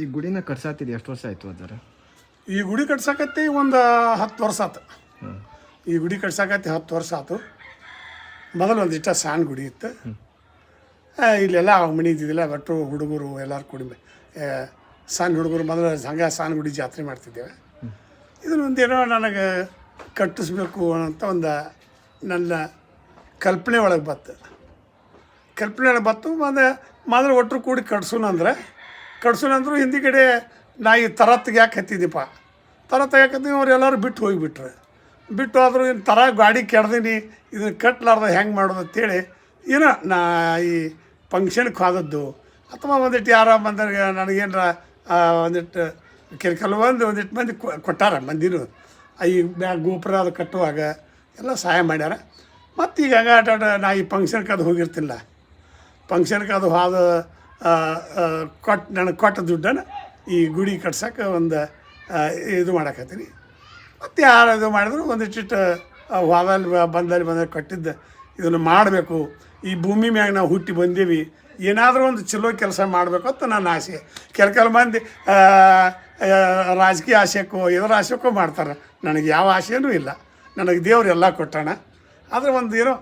ಈ ಗುಡಿನ ಕಟ್ಸಾತಿದ್ದು ಎಷ್ಟು ವರ್ಷ ಆಯ್ತು ಅದರ? ಈ ಗುಡಿ ಕಟ್ಸಾಕತ್ತಿ ಒಂದು ಹತ್ತು ವರ್ಷ ಆತು. ಈ ಗುಡಿ ಕಟ್ಸಾಕತ್ತಿ ಹತ್ತು ವರ್ಷ ಆತು. ಮೊದಲು ಒಂದಿಷ್ಟ ಸಣ್ಣ ಗುಡಿ ಇತ್ತು. ಇಲ್ಲೆಲ್ಲ ಮನೆ ಇದ್ದಿದ್ದಿಲ್ಲ, ಒಟ್ಟು ಹುಡುಗರು ಎಲ್ಲರೂ ಕುಡಿಮೆ. ಸಣ್ಣ ಹುಡುಗರು ಮೊದಲು ಹಂಗೆ ಸಣ್ಣ ಗುಡಿ ಜಾತ್ರೆ ಮಾಡ್ತಿದ್ದೇವೆ. ಇದನ್ನೊಂದೇನೋ ನನಗೆ ಕಟ್ಟಿಸ್ಬೇಕು ಅಂತ ಒಂದು ನನ್ನ ಕಲ್ಪನೆ ಒಳಗೆ ಬತ್ತು ಕಲ್ಪನೆ ಒಳಗೆ ಬತ್ತು ಮತ್ತು ಮೊದಲು ಒಟ್ಟರು ಕೂಡಿ ಕಟ್ಸೋಣ ಅಂದ್ರೆ ಕಟ್ಸೋಣ ಅಂದರು ಹಿಂದಿ ಕಡೆ ನಾ ಈ ತರತ್ಗೆ ಯಾಕೆ ಹತ್ತಿದ್ದೀಪ. ತರ ಹತ್ತಿ ಅವ್ರು ಎಲ್ಲರೂ ಬಿಟ್ಟು ಹೋಗಿಬಿಟ್ರು. ಬಿಟ್ಟು ಆದರೂ ಇನ್ನು ತರ ಗಾಡಿ ಕೆಡ್ದೀನಿ, ಇದನ್ನು ಕಟ್ಲಾರ್ದ ಹೆಂಗೆ ಮಾಡೋದು ಅಂತೇಳಿ ಏನೋ ನಾ ಈ ಫಂಕ್ಷನ್ಗೆ ಹೋದದ್ದು. ಅಥವಾ ಒಂದಿಟ್ಟು ಯಾರ ಬಂದಾಗ ನನಗೇನರ ಒಂದಿಟ್ಟು ಕೆಲಕಲ್ ಬಂದು ಒಂದಿಟ್ಟು ಮಂದಿ ಕೊಟ್ಟಾರ ಮಂದಿನು. ಆ ಈ ಬ್ಯಾಗ್ ಗೋಪುರ ಅದು ಕಟ್ಟುವಾಗ ಎಲ್ಲ ಸಹಾಯ ಮಾಡ್ಯಾರ. ಮತ್ತು ಈಗ ಹಂಗೆ ಆಟ ನಾ ಈ ಫಂಕ್ಷನ್ಗೆ ಅದು ಹೋಗಿರ್ತಿಲ್ಲ. ಫಂಕ್ಷನ್ಗೆ ಅದು ಹೋದ ಕೊಟ್ಟು ನನಗೆ ಕೊಟ್ಟ ದುಡ್ಡನ್ನು ಈ ಗುಡಿ ಕಟ್ಸೋಕೆ ಒಂದು ಇದು ಮಾಡಕತ್ತೀನಿ. ಮತ್ತು ಯಾರು ಇದು ಮಾಡಿದ್ರು ಒಂದಿಷ್ಟು ಹೋದಲ್ಲಿ ಬಂದಲ್ಲಿ ಬಂದಲ್ಲಿ ಕಟ್ಟಿದ್ದ ಇದನ್ನು ಮಾಡಬೇಕು. ಈ ಭೂಮಿ ಮ್ಯಾಗ ನಾವು ಹುಟ್ಟಿ ಬಂದೀವಿ. ಏನಾದರೂ ಒಂದು ಚಲೋ ಕೆಲಸ ಮಾಡಬೇಕು ಅಂತ ನನ್ನ ಆಸೆ. ಕೆಲ ಕೆಲ ಮಂದಿ ರಾಜಕೀಯ ಆಸೆಕ್ಕೋ, ಇದರ ಆಸೆಕ್ಕೋ ಮಾಡ್ತಾರೆ. ನನಗೆ ಯಾವ ಆಸೆಯೂ ಇಲ್ಲ. ನನಗೆ ದೇವ್ರು ಎಲ್ಲ ಕೊಟ್ಟಾನ. ಆದರೆ ಒಂದು ಏನೋ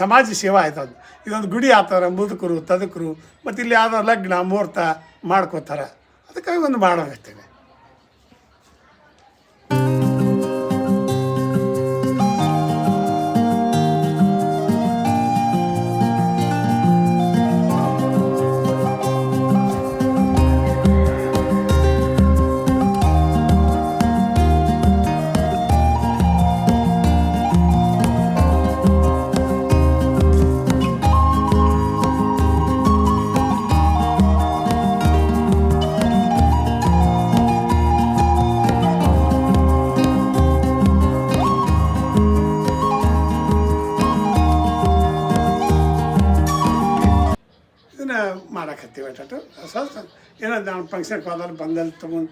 ಸಮಾಜ ಸೇವಾ ಆಯ್ತು ಅದು. ಇದೊಂದು ಗುಡಿ ಆತವ್ರ, ಮುದುಕರು, ತದಕರು ಮತ್ತು ಇಲ್ಲಿ ಯಾವುದೋ ಲಗ್ನ, ಮುಹೂರ್ತ ಮಾಡ್ಕೋತಾರೆ. ಅದಕ್ಕಾಗಿ ಒಂದು ಮಾಡೋಕತ್ತೇನೆ ಫಂಕ್ಷನ್ಗೆ ಹೋದಲ್ಲಿ ಬಂದಲ್ಲಿ ತೊಗೊಂಡು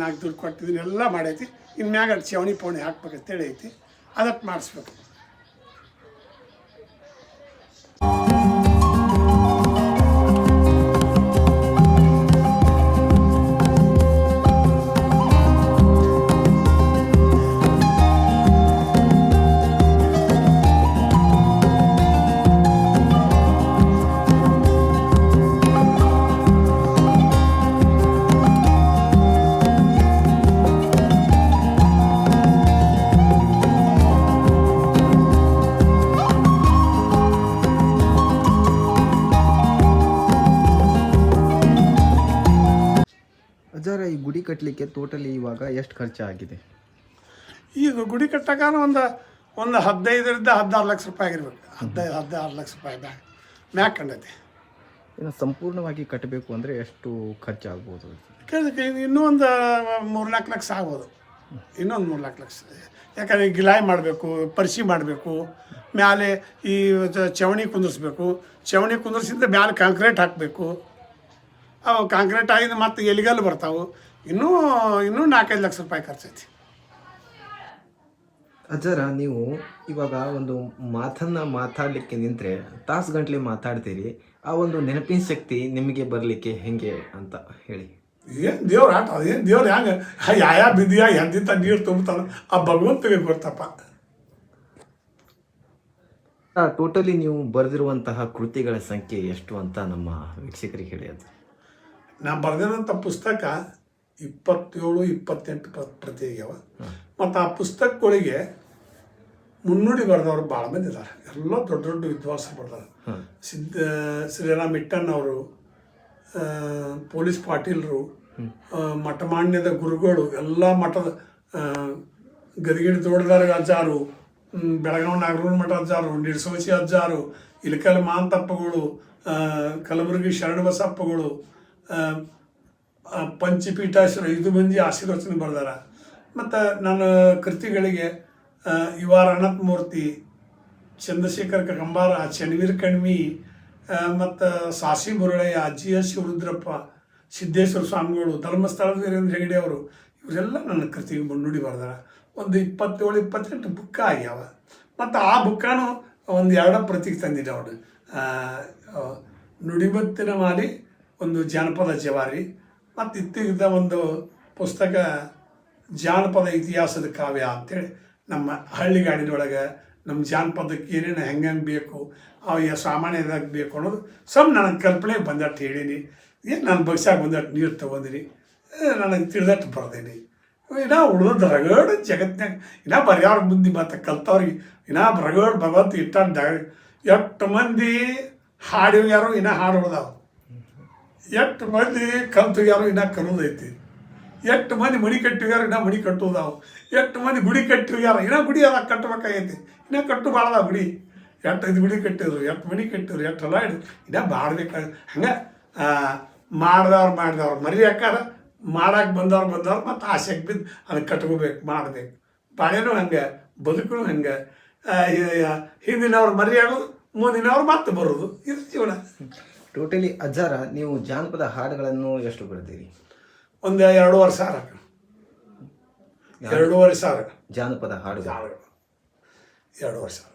ನಾಲ್ಕು ದುಡ್ಡು ಕೊಟ್ಟಿದ್ದೀನಿ ಎಲ್ಲ ಮಾಡೈತಿ. ಇನ್ಮ್ಯಾಗ ಮ್ಯಾಗ ಪೋಣಿ ಪವಣಿ ಹಾಕ್ಬೇಕಂತೇಳಿ ಐತಿ. ಅದಕ್ಕೆ ಮಾಡಿಸ್ಬೇಕು. ಕಟ್ಟಲಿಕ್ಕೆ ಟೋಟಲಿ ಇವಾಗ ಎಷ್ಟು ಖರ್ಚು ಆಗಿದೆ ಈಗ ಗುಡಿ ಕಟ್ಟಕಾನ ಒಂದು ಒಂದು ಹದಿನೈದರಿಂದ ಹದಿನಾರು ಲಕ್ಷ ರೂಪಾಯಿ ಆಗಿರ್ಬೇಕು. ಹದಿನೈದು ಹದಿನಾರು ಲಕ್ಷ ರೂಪಾಯಿ ಮ್ಯಾಗ ಮ್ಯಾಕ್ ಕಂಡೈತಿ. ಇನ್ನು ಸಂಪೂರ್ಣವಾಗಿ ಕಟ್ಟಬೇಕು ಅಂದರೆ ಎಷ್ಟು ಖರ್ಚಾಗ್ಬೋದು? ಇನ್ನೂ ಒಂದು ಮೂರ್ನಾಲ್ಕು ಲಕ್ಷ ಆಗ್ಬೋದು. ಇನ್ನೊಂದು ಮೂರ್ನಾಲ್ಕು ಲಕ್ಷ. ಯಾಕಂದರೆ ಗಿಲಾಯಿ ಮಾಡಬೇಕು ಪರಿಶಿ ಮಾಡಬೇಕು ಮ್ಯಾಲೆ ಈ ಚವಣಿ ಕುಂದಿರ್ಸ್ಬೇಕು. ಚವಣಿ ಕುಂದಿರ್ಸಿದ್ರೆ ಮ್ಯಾಲೆ ಕಾಂಕ್ರೀಟ್ ಹಾಕಬೇಕು. ಅವು ಕಾಂಕ್ರೀಟ್ ಆಗಿದ್ದು ಮತ್ತು ಎಲಿಗಲ್ಲು ಬರ್ತಾವೆ. ಇನ್ನೂ ಇನ್ನೂ ನಾಲ್ಕೈದು ಲಕ್ಷ ರೂಪಾಯಿ ಖರ್ಚೈತಿ. ಅಜ್ಜರ ನೀವು ಇವಾಗ ಒಂದು ಮಾತನ್ನ ಮಾತಾಡಲಿಕ್ಕೆ ನಿಂತರೆ ತಾಸು ಗಂಟ್ಲೆ ಮಾತಾಡ್ತೀರಿ ಆ ಒಂದು ನೆನಪಿನ ಶಕ್ತಿ ನಿಮಗೆ ಬರಲಿಕ್ಕೆ ಹೆಂಗೆ ಅಂತ ಹೇಳಿ. ಏನು ದೇವ್ರ ಆಟ ಏನು ದೇವ್ರು ಹೆಂಗೆ ಯಾವ ಬಿದ್ದಿಯ ಎಂದಿಂತ ನೀರು ತುಂಬ್ತಾನ ಆ ಭಗವಂತಗೆ ಗೊತ್ತಪ್ಪ. ಟೋಟಲಿ ನೀವು ಬರೆದಿರುವಂತಹ ಕೃತಿಗಳ ಸಂಖ್ಯೆ ಎಷ್ಟು ಅಂತ ನಮ್ಮ ವೀಕ್ಷಕರಿಗೆ ಹೇಳಿ ಅದು ನಾನು ಬರೆದಿರೋಂಥ ಪುಸ್ತಕ ಇಪ್ಪತ್ತೇಳು ಇಪ್ಪತ್ತೆಂಟು ಪ್ರ- ಪ್ರತಿ ಆಗ್ಯಾವ ಮತ್ತು ಆ ಪುಸ್ತಕಗಳಿಗೆ ಮುನ್ನುಡಿ ಬರೆದವರು ಭಾಳ ಮಂದಿ ಇದ್ದಾರೆ ಎಲ್ಲ ದೊಡ್ಡ ದೊಡ್ಡ ವಿದ್ವಾಂಸರು ಬರ್ತಾರೆ ಸಿದ್ಧ ಶ್ರೀರಾಮ್ ಇಟ್ಟನ್ ಅವರು ಪೊಲೀಸ್ ಪಾಟೀಲರು ಮಠಮಾನ್ಯದ ಗುರುಗಳು ಎಲ್ಲ ಮಠದ ಗದಿಗಿಡಿ ತೋಟದಾರ ಅಜ್ಜಾರು ಬೆಳಗಾವಿ ನಾಗರೂರು ಮಠ ಅಜ್ಜಾರು ನಿಡ್ಸೋಚಿ ಅಜ್ಜಾರು ಇಲಕಲ್ ಮಾಂತಪ್ಪಗಳು ಕಲಬುರಗಿ ಶರಣಬಸಪ್ಪಗಳು ಆ, ಆ, ಪಂಚಪೀಠಾಶ್ವರ ಐದು ಮಂದಿ ಆಶೀರ್ವಚನ ಬರೆದಾರ. ಮತ್ತು ನನ್ನ ಕೃತಿಗಳಿಗೆ ಯು ಆರ್ ಅನಂತ ಮೂರ್ತಿ ಚಂದ್ರಶೇಖರ್ ಕಂಬಾರ ಚನ್ವೀರ್ ಕಣ್ಮಿ ಮತ್ತು ಸಾಸಿ ಮುರಳಯ್ಯ ಜಿ ಎಸ್ ಶಿವರುದ್ರಪ್ಪ, ಸಿದ್ದೇಶ್ವರ ಸ್ವಾಮಿಗಳು ಧರ್ಮಸ್ಥಳದ ವೀರೇಂದ್ರ ಹೆಗಡೆ ಅವರು, ಇವರೆಲ್ಲ ನನ್ನ ಕೃತಿಗೆ ಮುನ್ನುಡಿ ಬರ್ದಾರ. ಒಂದು ಇಪ್ಪತ್ತೇಳು, ಇಪ್ಪತ್ತೆಂಟು ಬುಕ್ಕ ಆಗ್ಯಾವ. ಮತ್ತು ಆ ಬುಕ್ಕನು ಒಂದು ಎರಡ ಪ್ರತಿಗೆ ತಂದಿದ್ದೆ ಅವಳು ನುಡಿಮತ್ತಿನ ಮಾಡಿ ಒಂದು ಜಾನಪದ ಜವಾರಿ. ಮತ್ತು ಇತ್ತಿದ್ದ ಒಂದು ಪುಸ್ತಕ ಜಾನಪದ ಇತಿಹಾಸದ ಕಾವ್ಯ ಅಂತೇಳಿ ನಮ್ಮ ಹಳ್ಳಿಗಾಡಿನೊಳಗೆ ನಮ್ಮ ಜಾನಪದಕ್ಕೆ ಏನೇನು ಹೆಂಗೆ ಬೇಕು, ಅವ ಸಾಮಾನ್ಯದಾಗ ಬೇಕು ಅನ್ನೋದು ಸಮ್ ನನಗೆ ಕಲ್ಪನೆ ಬಂದಟ್ಟು ಹೇಳೀನಿ. ಏನು ನಾನು ಬಗ್ಸಾಗ ಬಂದಟ್ಟು ನೀರು ತೊಗೊಂಡಿನಿ ನನಗೆ ತಿಳಿದಟ್ಟು ಬರ್ದೇನಿ. ಇನ್ನ ಉಳಿದ ರಗಡ್ ಜಗತ್ತಿನಾಗ ಇನ್ನ ಬರ್ಯಾರ ಮುಂದೆ ಮತ್ತೆ ಕಲ್ತವ್ರಿಗೆ, ಇನ್ನ ರಗಡ್ ಭಗವಂತ ಇಟ್ಟ ಎಷ್ಟು ಮಂದಿ ಹಾಡಿವ್ಯಾರು ಇನ್ನ ಹಾಡು ಉಳ್ದಾವ. ಎಷ್ಟು ಮಂದಿ ಕಲ್ತುಗ್ಯಾರು ಇನ್ನ ಕಲೋದೈತಿ ಎಷ್ಟು ಮಂದಿ ಮಣಿ ಕಟ್ಟಿವ್ಯಾರ ಇನ್ನ ಮಣಿ ಕಟ್ಟೋದಾವು ಎಷ್ಟು ಮಂದಿ ಗುಡಿ ಕಟ್ಟಿವ್ಯಾರ ಇನ್ನ ಗುಡಿ ಅದ ಕಟ್ಟಬೇಕಾಗೈತಿ ಇನ್ನ ಕಟ್ಟು ಅದಾವ ಗುಡಿ. ಎಷ್ಟು ಐದು ಗುಡಿ ಕಟ್ಟಿದ್ರು, ಎಷ್ಟು ಮಣಿ ಕಟ್ಟಿದ್ರು, ಎಷ್ಟು ಹೊಲ ಹಿಡಿದು ಇನ್ನ ಮಾಡ್ಬೇಕು ಹಂಗೆ ಮಾಡ್ದವ್ರು ಮಾಡಿದವ್ರು ಮರಿ ಹಾಕಾರ ಮಾಡಕ್ಕೆ ಬಂದವ್ರು ಬಂದವ್ರು ಮತ್ತು ಆಸೆಗೆ ಬಿದ್ದು ಅದಕ್ಕೆ ಕಟ್ಕೋಬೇಕು, ಮಾಡ್ಬೇಕು. ಬಾಳೆನೂ ಹಂಗೆ ಬದುಕು ಹಂಗೆ. ಹಿಂದಿನವ್ರು ಮರಿ ಆಗೋದು, ಮುಂದಿನವ್ರು ಮತ್ತೆ ಬರೋದು. ಇದು ಜೀವನ. ಟೋಟಲಿ ಅಜ್ಜಾರ ನೀವು ಜಾನಪದ ಹಾಡುಗಳನ್ನು ಎಷ್ಟು ಬರ್ತೀರಿ ಒಂದು ಎರಡೂವರೆ ಸಾವಿರ ಎರಡೂವರೆ ಸಾವಿರ ಜಾನಪದ ಹಾಡು ಎರಡೂವರೆ ಸಾವಿರ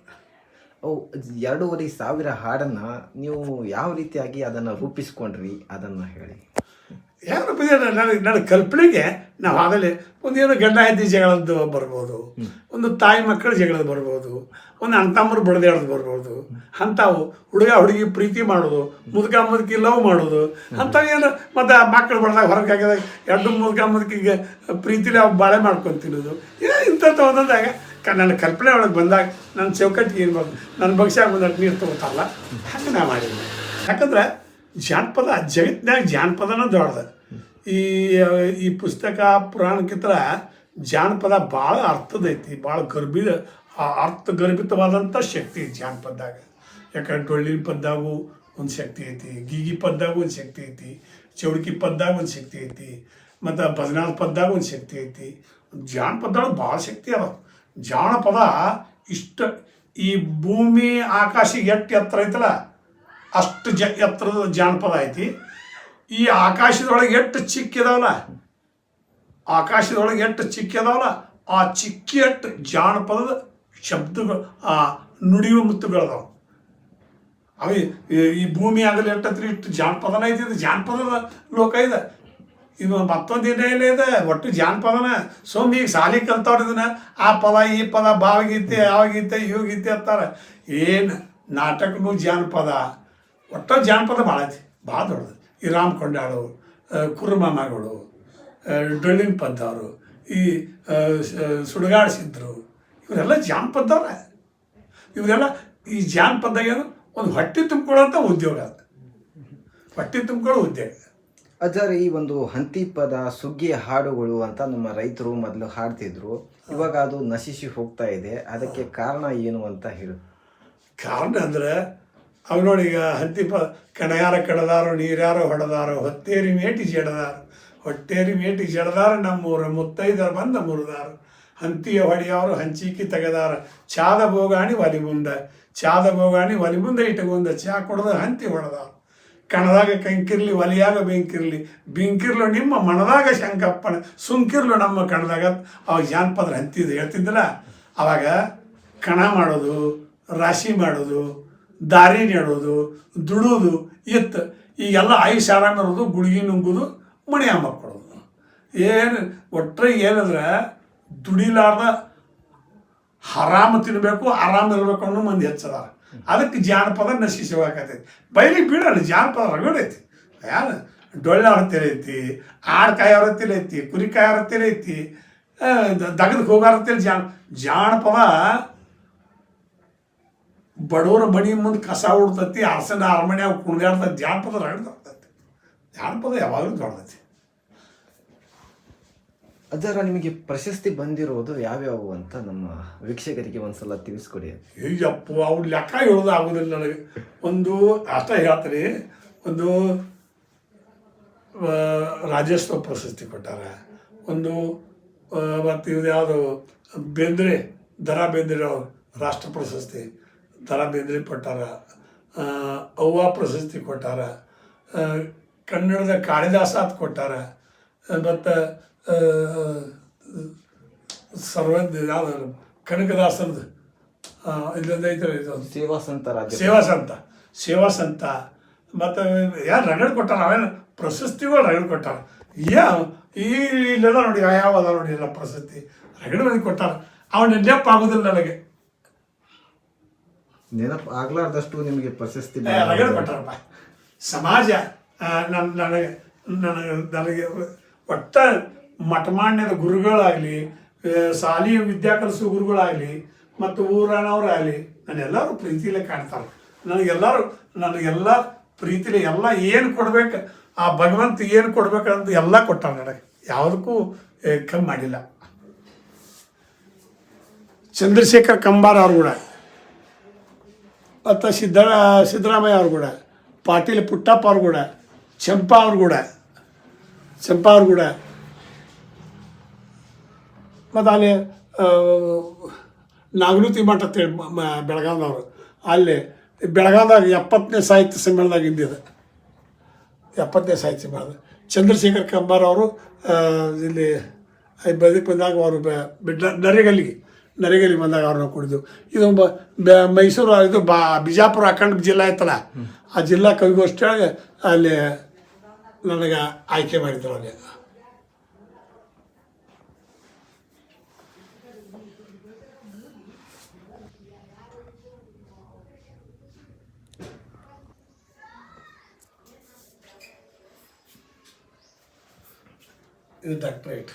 ಅವು ಎರಡೂವರೆ ಸಾವಿರ ಹಾಡನ್ನು ನೀವು ಯಾವ ರೀತಿಯಾಗಿ ಅದನ್ನು ರೂಪಿಸ್ಕೊಂಡ್ರಿ? ಅದನ್ನು ಹೇಳಿ. ಯಾರಪ್ಪ ನನಗೆ ನನ್ನ ಕಲ್ಪನೆಗೆ ನಾವು ಆಗಲೇ ಒಂದೇನು ಗಂಡ ಹೆಂಡತಿ ಜಗಳದ್ದು ಬರ್ಬೋದು, ಒಂದು ತಾಯಿ ಮಕ್ಕಳ ಜಗಳದ್ದು ಬರ್ಬೋದು, ಒಂದು ಅಣ್ತಮ್ಮರು ಬಡ್ದಾಡೋದು ಬರ್ಬೋದು. ಅಂಥವು ಹುಡುಗ ಹುಡುಗಿ ಪ್ರೀತಿ ಮಾಡೋದು ಮುದುಕ ಮುದುಕಿ ಲವ್ ಮಾಡೋದು, ಅಂಥವು ಏನು ಮತ್ತು ಮಕ್ಕಳು ಬಡ್ದಾಗ ಹೊರಗೆ ಹಾಕಿದಾಗ ಎರಡು ಮುದುಕ ಮುದುಕಿಗೆ ಪ್ರೀತಿಲಿ ಅವು ಬಾಳೆ ಮಾಡ್ಕೊಂಡು ತಿನ್ನೋದು. ಇಂಥದ್ದು ಒಂದೊಂದಾಗ ನನ್ನ ಕಲ್ಪನೆ ಒಳಗೆ ಬಂದಾಗ ನನ್ನ ಚೌಕಟ್ಟಿಗೆ ಏನು ಬಂದು ನನ್ನ ಭಕ್ಷ್ಯ ಬಂದಾಗ ನೀರು ತಗೋತಾರಲ್ಲ, ಹಂಗೆ ನಾ ಮಾಡಿದ್ದೆ. ಯಾಕಂದ್ರೆ ಜಾನಪದ ಜಗತ್ತಿನಾಗ ಜಾನಪದನೂ ದೊಡ್ಡದ. ಈ ಈ ಪುಸ್ತಕ ಪುರಾಣಕ್ಕಿಂತ ಜಾನಪದ ಭಾಳ ಅರ್ಥದೈತಿ, ಭಾಳ ಗರ್ಭಿತ ಅರ್ಥ ಗರ್ಭಿತವಾದಂಥ ಶಕ್ತಿ ಐತಿ ಜಾನಪದದಾಗ. ಯಾಕಂದ್ರೆ ಡೊಳ್ಳಿನ ಪದ್ದಾಗೂ ಒಂದು ಶಕ್ತಿ ಐತಿ, ಗೀಗಿ ಪದ್ದಾಗೂ ಒಂದು ಶಕ್ತಿ ಐತಿ, ಚೌಡಿಕಿ ಪದ್ದಾಗ ಒಂದು ಶಕ್ತಿ ಐತಿ, ಮತ್ತು ಭಜನಾದ ಪದ್ದಾಗ ಒಂದು ಶಕ್ತಿ ಐತಿ. ಜಾನಪದ ಭಾಳ ಶಕ್ತಿ ಅದ ಜಾನಪದ ಇಷ್ಟ, ಈ ಭೂಮಿ ಆಕಾಶಿಗೆ ಎಷ್ಟು ಎತ್ತರ ಐತಲ್ಲ, ಅಷ್ಟು ಜ ಎತ್ತರದ ಜಾನಪದ ಐತಿ. ಈ ಆಕಾಶದೊಳಗೆ ಎಷ್ಟು ಚಿಕ್ಕಿದಾವಲ್ಲ? ಆಕಾಶದೊಳಗೆ ಎಷ್ಟು ಚಿಕ್ಕಿದಾವಲ್ಲ? ಆ ಚಿಕ್ಕಿ ಎಷ್ಟು ಜಾನಪದದ ಶಬ್ದಗಳು, ಆ ನುಡಿಯುವ ಮುತ್ತುಗಳದಾವ ಅವಿ, ಈ- ಭೂಮಿ ಆಗಲಿ ಎಟ್ಟತ್ರಿ, ಇಷ್ಟು ಜಾನಪದನ ಐತಿ ಜಾನಪದ ಲೋಕ ಇದೆ. ಇದು ಮತ್ತೊಂದು ಇಲ್ಲ ಇದೆ, ಒಟ್ಟು ಜಾನಪದನ. ಸೋಮಿ ಈಗ ಸಾಲಿ ಕಲ್ತವ್ರು ಆ ಪದ, ಈ ಪದ, ಭಾವಗೀತೆ ಯಾವಗೀತೆ ಇವಾಗೀತೆ ಅಂತಾರೆ. ಏನು ನಾಟಕನು ಜಾನಪದ, ಒಟ್ಟು ಜಾನಪದ ಭಾಳ ಐತಿ, ಭಾಳ ದೊಡ್ಡದು. ಈ ರಾಮ್ ಕೊಂಡಾಳು ಕುರುಮಾಮಾಗಳು ಆ, ಡೊಳ್ಳಿನ ಪದ್ದವರು ಈ ಆ, ಸ- ಸುಡುಗಾಡು ಸಿದ್ಧರು ಇವರೆಲ್ಲ ಜಾನಪದವ್ರೆ ಇವರೆಲ್ಲ ಈ ಜಾನಪದ ಏನು? ಒಂದು ಹೊಟ್ಟೆ ತುಂಬಿಕೊಳ್ಳೋಂಥ ಉದ್ಯೋಗ ಅದು. ಹೊಟ್ಟೆ ತುಂಬಿಕೊಳ್ಳೋ ಉದ್ಯೋಗ. ಅಜ್ಜಾರ ಈ ಒಂದು ಹಂತಿ ಪದ ಸುಗ್ಗಿ ಹಾಡುಗಳು ಅಂತ ನಮ್ಮ ರೈತರು ಮೊದಲು ಹಾಡ್ತಿದ್ರು. ಇವಾಗ ಅದು ನಶಿಸಿ ಹೋಗ್ತಾ ಇದೆ. ಅದಕ್ಕೆ ಕಾರಣ ಏನು ಅಂತ ಹೇಳು. ಕಾರಣ ಅಂದ್ರೆ ಅವ್ ನೋಡಿ ಈಗ ಕಣಯಾರ ಕಡದಾರು, ನೀರ್ಯಾರು ಹೊಡೆದಾರು, ಹೊತ್ತೇರಿ ಮೇಟಿ ಜಡದಾರು. ಹೊಟ್ಟೇರಿ ಮೇಟಿ ಜಡದಾರ ನಮ್ಮೂರ, ಮುತ್ತೈದರ ಬಂದ ಮುರಿದಾರು. ಹಂತಿಯ ಹೊಡೆಯವರು ಹಂಚಿಕಿ ತೆಗೆದಾರ. ಚಾದ ಬೋಗಾಣಿ ಒಲಿ ಮುಂದೆ ಚಾದ ಬೋಗಾಣಿ ಒಲಿ ಮುಂದೆ ಇಟ್ಟುಕೊಂಡ ಚಾ ಕೊಡದ ಹಂತಿ ಹೊಡೆದಾರು. ಕಣದಾಗ ಕಂಕಿರ್ಲಿ, ಒಲಿಯಾಗ ಬೆಂಕಿರ್ಲಿ, ಬೆಂಕಿರ್ಲು ನಿಮ್ಮ ಮನದಾಗ ಶಂಕಪ್ಪನ, ಸುಂಕಿರ್ಲು ನಮ್ಮ ಕಣದಾಗ. ಅವಾಗ ಜಾನಪದ್ರ ಹಂತಿದ್ದು ಹೇಳ್ತಿದ್ರ ಅವಾಗ ಕಣ ಮಾಡೋದು, ರಾಶಿ ಮಾಡೋದು ದಾರಿ ನೆಡೋದು ದುಡೋದು ಎತ್ತು ಈಗೆಲ್ಲ ಆಯುಷ್ ಆರಾಮ ಇರೋದು ಗುಳಿಗೆ ನುಂಗುದು ಮಣಿ ಕೊಡೋದು. ಏನು ಒಟ್ಟರೆ ಏನಂದ್ರೆ, ದುಡಿಲಾರ್ದ ಆರಾಮ ತಿನ್ನಬೇಕು ಆರಾಮ ಇರಬೇಕು ಅನ್ನೋ ಮಂದಿ ಹೆಚ್ಚದಾರ ಅದಕ್ಕೆ ಜಾನಪದ ನಶಿಸಬೇಕಾಗ್ತೈತಿ. ಬೈಲಿ ಬೀಳಲ್ಲ, ಜಾನಪದ ರಗಡೈತಿ. ಯಾರು? ಡೊಳ್ಳೆ ಹತ್ತಿರ ಐತಿ ಆಡ್ ಕಾಯೋರ ಐತಿ ಕುರಿ ಕಾಯೋರ ಐತಿ ದಗದಕ್ಕೆ ಹೋಗಾರ ಹತ್ತಿರ ಜಾನ, ಜಾನಪದ ಬಡವರ ಮನೆ ಮುಂದೆ ಕಸ ಉಡ್ತೈತಿ ಅರಸನ ಅರಮನೆ ಕುಣಿದಾಡ್ತೈತಿ ಜಾನಪದ ರಗಡ್ತೈತಿ ಜಾನಪದ ಯಾವಾಗಲೂ ದೊಡ್ಡದೈತಿ. ಅದರ ನಿಮಗೆ ಪ್ರಶಸ್ತಿ ಬಂದಿರೋದು ಯಾವ್ಯಾವು ಅಂತ ನಮ್ಮ ವೀಕ್ಷಕರಿಗೆ ಒಂದ್ಸಲ ತಿಳಿಸ್ಕೊಡಿ ಅಯ್ಯಪ್ಪ ಅವ್ರು ಲೆಕ್ಕ ಹೇಳೋದು ಆಗೋದಿಲ್ಲ ನನಗೆ. ಒಂದು ಅಷ್ಟ ಹೇಳ್ತೀನಿ. ಒಂದು ರಾಜ್ಯೋತ್ಸವ ಪ್ರಶಸ್ತಿ ಕೊಟ್ಟಾರ. ಒಂದು ಮತ್ತು ಇದು ಯಾವುದು ಬೇಂದ್ರೆ ದರ ಬೇಂದ್ರೆ ಅವ್ರು ರಾಷ್ಟ್ರ ಪ್ರಶಸ್ತಿ. ದರ ಬೇಂದ್ರೆ ಕೊಟ್ಟಾರ ಅವ್ವ ಪ್ರಶಸ್ತಿ ಕೊಟ್ಟಾರ ಕನ್ನಡದ ಕಾಳಿದಾಸ ಅಂತ ಕೊಟ್ಟಾರ ಮತ್ತು ಸರ್ವ ಯಾವ್ದು ಕನಕದಾಸಂದು ಇಲ್ಲೊಂದು ಐತಲ್ಲ ಇದು ಸೇವಾ ಸಂತ ಸೇವಾ ಸಂತ ಸೇವಾ ಸಂತ ಮತ್ತು ಯಾರು ರಗಡ್ ಕೊಟ್ಟಾರ? ಅವೇನು ಪ್ರಶಸ್ತಿಗಳು ರಗಡ್ ಕೊಟ್ಟಾರ. ಯಾ ಈ ಇಲ್ಲೆಲ್ಲ ನೋಡಿ ಯಾವ ಅದ ನೋಡಿ ಎಲ್ಲ ಪ್ರಶಸ್ತಿ. ರಗಡ್ ಮಂದಿ ಕೊಟ್ಟಾರ. ಅವನ ಆಗೋದಿಲ್ಲ ನನಗೆ. ನೆನಪು ಆಗ್ಲಾರ್ದಷ್ಟು ನಿಮಗೆ ಪ್ರಶಸ್ತಿ ಸಮಾಜ ನನ್ನ ನನ್ ನನಗೆ ನನಗೆ ನನಗೆ ಒಟ್ಟ ಮಠಮಾನ್ಯದ ಗುರುಗಳಾಗಲಿ ಶಾಲಿ ವಿದ್ಯಾ ಕಲಿಸೋ ಗುರುಗಳಾಗಲಿ ಮತ್ತು ಊರನವರಾಗಲಿ ನನ್ನೆಲ್ಲರೂ ಪ್ರೀತಿಲೇ ಕಾಣ್ತಾರೆ. ನನಗೆಲ್ಲರೂ ನನಗೆಲ್ಲ ಪ್ರೀತಿಲಿ ಎಲ್ಲ ಏನು ಕೊಡ್ಬೇಕು ಆ ಭಗವಂತ ಏನು ಕೊಡ್ಬೇಕಂತ ಎಲ್ಲ ಕೊಟ್ಟಾರ ನನಗೆ. ಯಾವುದಕ್ಕೂ ಕಮ್ಮಿ ಮಾಡಿಲ್ಲ. ಚಂದ್ರಶೇಖರ್ ಕಂಬಾರ ಅವರು ಕೂಡ. ಮತ್ತು ಸಿದ್ದ ಸಿದ್ದರಾಮಯ್ಯ ಅವ್ರು ಕೂಡ ಪಾಟೀಲ್ ಪುಟ್ಟಪ್ಪ ಅವ್ರು ಕೂಡ ಚಂಪಾ ಅವ್ರು ಕೂಡ ಚಂಪಾ ಅವ್ರು ಕೂಡ ಮತ್ತು ಅಲ್ಲಿ ನಾಗನೂತಿ ಮಠ ಅಂತೇಳಿ ಅಲ್ಲಿ ಬೆಳಗಾವ್ದಾಗ ಎಪ್ಪತ್ತನೇ ಸಾಹಿತ್ಯ ಸಮ್ಮೇಳನದಾಗ ಹಿಂದಿದೆ. ಎಪ್ಪತ್ತನೇ ಸಾಹಿತ್ಯ ಸಮ್ಮೇಳನ. ಚಂದ್ರಶೇಖರ್ ಕಂಬಾರ್ ಅವರು ಇಲ್ಲಿ ಬದುಕು ಬಂದಾಗ ಅವರು ಬಿಡ್ಲ- ನರೇಗಲ್ಲಿಗೆ. ನರೇಗಲ್ಲಿ ಬಂದಾಗ ಅವ್ರನ್ನ ಕುಡಿದು ಇದು ಮೈಸೂರು ಇದು ಬಾ, ಬಿಜಾಪುರ ಅಖಂಡ ಜಿಲ್ಲಾ ಇತ್ತಲ್ಲ, ಆ ಜಿಲ್ಲಾ ಕವಿಗೋಷ್ಠಿಯೊಳಗೆ ಅಲ್ಲಿ ನನಗೆ ಆಯ್ಕೆ ಮಾಡಿದ್ರು ಅಲ್ಲಿ. ಇದು ಡಾಕ್ಟ್ರೇಟ್